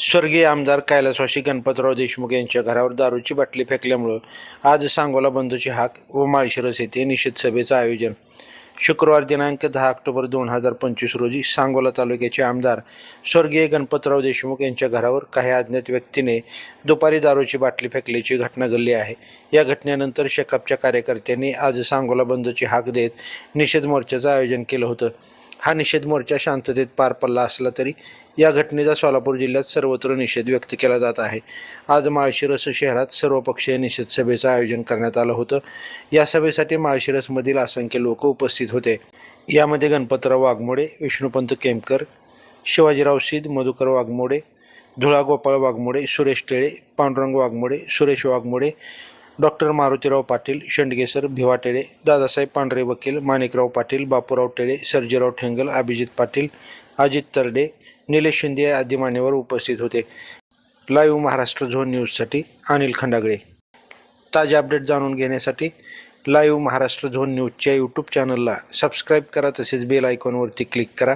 स्वर्गीय आमदार कैलासवासी गणपतराव देशमुख यांच्या घरावर दारूची बाटली फेकल्यामुळं आज सांगोला बंधूची हाक व माळशिरस येथे निषेध सभेचं आयोजन. शुक्रवार दिनांक दहा ऑक्टोबर दोन हजार पंचवीस रोजी सांगोला तालुक्याचे आमदार स्वर्गीय गणपतराव देशमुख यांच्या घरावर काही अज्ञात व्यक्तीने दुपारी दारूची बाटली फेकल्याची घटना घडली आहे. या घटनेनंतर शेकापच्या कार्यकर्त्यांनी आज सांगोला बंदची हाक देत निषेध मोर्चाचं आयोजन केलं होतं. हा निषेध मोर्चा शांततेत पार पडला असला तरी या घटनेचा सोलापूर जिल्ह्यात सर्वत्र निषेध व्यक्त केला जात आहे. आज माळशिरस शहरात सर्वपक्षीय निषेध सभेचं आयोजन करण्यात आलं होतं. या सभेसाठी माळशिरसमधील असंख्य लोक उपस्थित होते. यामध्ये गणपतराव वाघमोडे विष्णुपंत केमकर शिवाजीराव सिद मधुकर वाघमोडे धुळा गोपाळ वाघमोडे सुरेश टेळे पांडुरंग वाघमोडे सुरेश वाघमोडे डॉक्टर मारुतीराव पाटील शेंडगेसर भिवा टेळे दादासाहेब पांढरे वकील माणिकराव पाटील बापूराव टेळे सर्जेराव ठेंगल अभिजित पाटील अजित तरडे निलेश शिंदे आदी मान्यवर उपस्थित होते. लाईव्ह महाराष्ट्र झोन न्यूजसाठी अनिल खंडागळे. ताजे अपडेट जाणून घेण्यासाठी लाईव्ह महाराष्ट्र झोन न्यूजच्या यूट्यूब चॅनलला सबस्क्राईब करा तसेच बेल आयकॉनवरती क्लिक करा.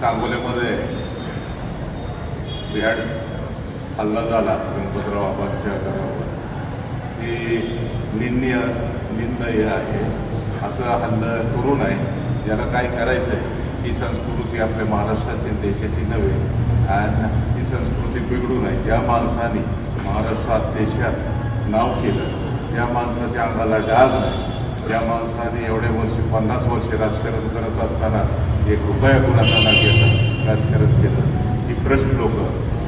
सांगोल्यामध्ये बिहाड हल्ला झाला गणपतराव आबांच्या घरावर. ही निंदनीय निंदनीय आहे. असं हल्लं करू नये. ज्याला काय करायचं आहे ही संस्कृती आपल्या महाराष्ट्राची देशाची नव्हे. आणि ही संस्कृती बिघडू नये. ज्या माणसाने महाराष्ट्रात देशात नाव केलं त्या माणसाच्या अंगाला डाग नाही. ज्या माणसाने एवढे वर्ष पन्नास वर्ष राजकारण करत असताना एक रुपया कुणाचा न घेता राजकारण केलं? ही भ्रष्ट लोक.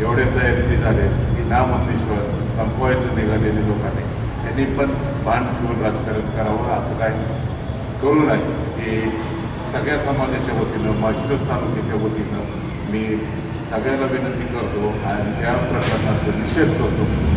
एवढे तयारी झाले की नामनिश्वर संपवायला निघालेले लोकांनी त्यांनी पण भान ठेवून राजकारण करावं असं काय करू नये हे सगळ्या समाजाच्या वतीनं माळशिरस तालुक्याच्या वतीनं मी सगळ्याला विनंती करतो आणि त्या प्रकरणाचा निषेध करतो.